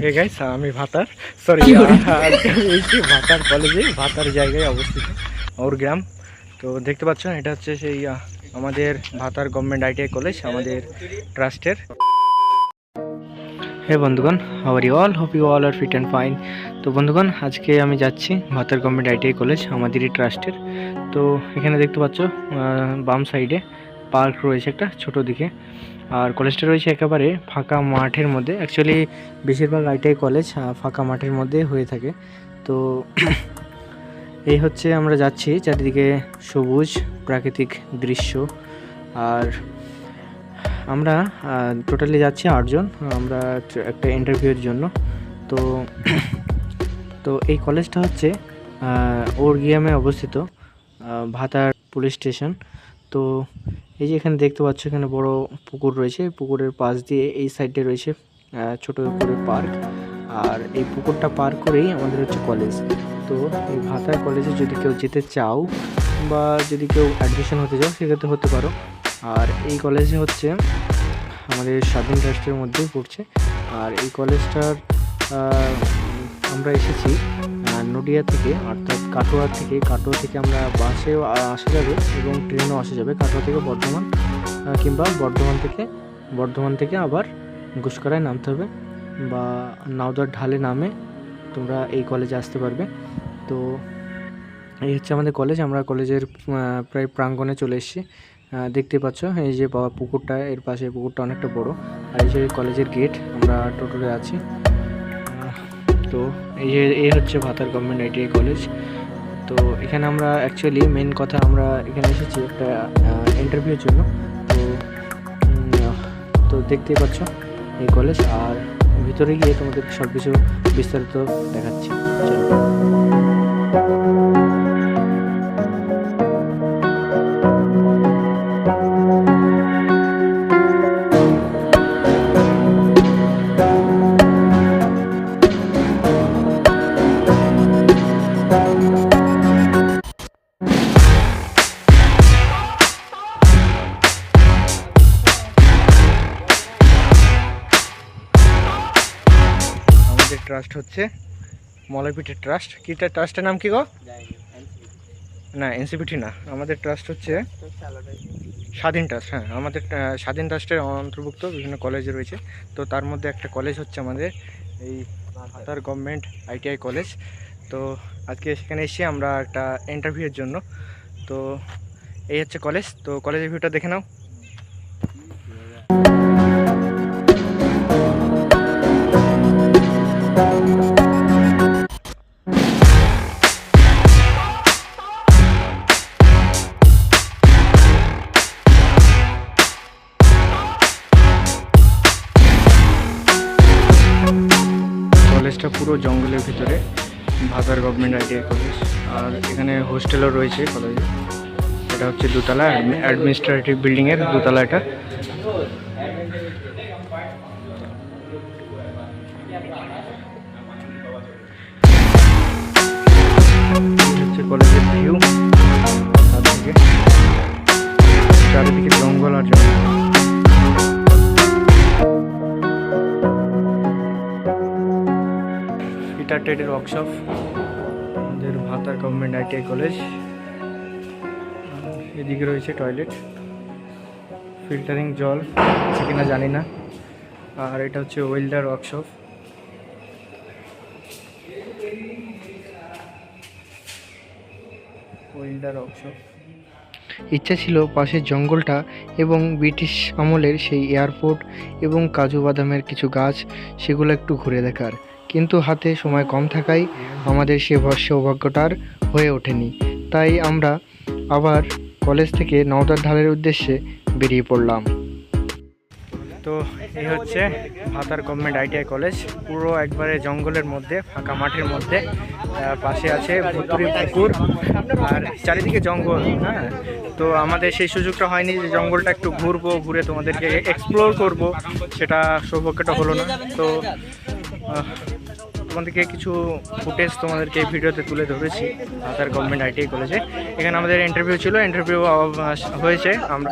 Hey guys আমি ভাতার sorry ভাতার কলেজে ভাতার জায়গায় অবস্থিত ওর গ্রাম। তো দেখতে পাচ্ছেন এটা হচ্ছে সেই আমাদের ভাতার গভর্নমেন্ট আইটিআই কলেজ আমাদের ট্রাস্টের। হে বন্ধুগণ how are you all hope you all are fit and fine তো বন্ধুগণ আজকে আমি যাচ্ছি ভাতার গভর্নমেন্ট আইটিআই কলেজ আমাদেরই ট্রাস্টের। তো এখানে দেখতে পাচ্ছ বাম সাইডে পার্ক রয়েছে একটা ছোট দিকে। আর কলেজটা রয়েছে একেবারে ফাঁকা মাঠের মধ্যে। অ্যাকচুয়ালি বেশিরভাগ আইটিআই কলেজ ফাঁকা মাঠের মধ্যে হয়ে থাকে। তো এই হচ্ছে আমরা যাচ্ছি, চারিদিকে সবুজ প্রাকৃতিক দৃশ্য। আর আমরা টোটালি যাচ্ছি আটজন, আমরা একটা- ইন্টারভিউয়ের জন্য। তো তো এই কলেজটা হচ্ছে ওরগিয়ামে অবস্থিত ভাতার পুলিশ স্টেশন। তো এই যে এখানে দেখতে পাচ্ছ, এখানে বড় পুকুর রয়েছে। পুকুরের পাশ দিয়ে এই সাইডে রয়েছে ছোট করে পার্ক। আর এই পুকুরটা পার করেই আমাদের হচ্ছে কলেজ। তো এই ভাতার কলেজে যদি কেউ যেতে চাও বা যদি কেউ অ্যাডমিশন হতে চাও, সেক্ষেত্রে হতে পারো। আর এই কলেজে হচ্ছে আমাদের স্বাধীন রাষ্ট্রের মধ্যেই পড়ছে। আর এই কলেজটার আমরা এসেছি নদিয়া থেকে, অর্থাৎ কাটোয়া থেকে কাটোয়া থেকে আমরা বাসেও আসা যাবে এবং ট্রেনও আসা যাবে কাটোয়া থেকে বর্ধমান কিংবা বর্ধমান থেকে বর্ধমান থেকে আবার গুসকরায় নামতে হবে বা নাওদার ঢালে নামে তোমরা এই কলেজে আসতে পারবে। তো এই হচ্ছে আমাদের কলেজ আমরা কলেজের প্রায় প্রাঙ্গণে চলে এসেছি। দেখতে পাচ্ছ, এই যে পুকুরটা, এর পাশে পুকুরটা অনেকটা বড়। আর এই যে কলেজের গেট আমরা টোটোতে আছি। তো এই যে, এই হচ্ছে ভাতার গভর্নমেন্ট আইটিআই কলেজ তো এখানে আমরা অ্যাকচুয়ালি মেন কথা আমরা এখানে এসেছি একটা ইন্টারভিউর জন্য। তো তো দেখতেই পাচ্ছ এই কলেজ আর ভিতরে গিয়ে তোমাদের সব কিছু বিস্তারিত দেখাচ্ছি। আমাদের ট্রাস্ট হচ্ছে। মলয়পিঠের ট্রাস্ট কিটা ট্রাস্টের নাম কি গো? না এনসিপিটি না। আমাদের ট্রাস্ট হচ্ছে স্বাধীন ট্রাস্ট হ্যাঁ। আমাদের স্বাধীন ট্রাস্টের অন্তর্ভুক্ত বিভিন্ন কলেজ রয়েছে। তো তার মধ্যে একটা কলেজ হচ্ছে আমাদের এই ভাতার গভর্নমেন্ট আইটিআই কলেজ তো আজকে সেখানে এসে আমরা একটা ইন্টারভিউয়ের জন্য। তো এই হচ্ছে কলেজ তো কলেজের ভিউটা দেখে নাও। কলেজটা পুরো জঙ্গলের ভিতরে ভাতার গভর্নমেন্ট আইটিআই কলেজ আর এখানে হোস্টেলও রয়েছে কলেজে এটা হচ্ছে দোতলা অ্যাডমিনিস্ট্রেটিভ বিল্ডিংয়ের দোতলা এটা। হচ্ছে কলেজের ভিউ পিটার টেডের ওয়ার্কশপ আমাদের ভাতার গভর্নমেন্ট আইটিআই কলেজ এদিকে রয়েছে টয়লেট ফিল্টারিং জল, আছে কিনা জানি না, আর এটা হচ্ছে ওয়েল্ডার ওয়ার্কশপ ওয়েল্ডার ওয়ার্কশপ ইচ্ছা ছিল পাশের জঙ্গলটা এবং ব্রিটিশ আমলের সেই এয়ারপোর্ট এবং কাজু বাদামের কিছু গাছ, সেগুলো একটু ঘুরে দেখার। কিন্তু হাতে সময় কম থাকায় আমাদের সে সৌভাগ্যটার হয়ে ওঠেনি। তাই আমরা আবার কলেজ থেকে নওদার ঢালের উদ্দেশ্যে বেরিয়ে পড়লাম। তো এই হচ্ছে ভাতার গভর্নমেন্ট আইটিআই কলেজ পুরো একবারে জঙ্গলের মধ্যে, ফাঁকা মাঠের মধ্যে পাশে আছে ভুতুরি পুকুর আর চারিদিকে জঙ্গল হ্যাঁ। তো আমাদের সেই সুযোগটা হয়নি যে জঙ্গলটা একটু ঘুরবো, ঘুরে তোমাদেরকে এক্সপ্লোর করব, সেটা সৌভাগ্যটা হলো না। তো তোমাদেরকে কিছু ফুটেজ তোমাদেরকে এই ভিডিওতে তুলে ধরেছি ভাতার গভর্নমেন্ট আইটিআই কলেজে এখানে আমাদের ইন্টারভিউ ছিল ইন্টারভিউ হয়েছে, আমরা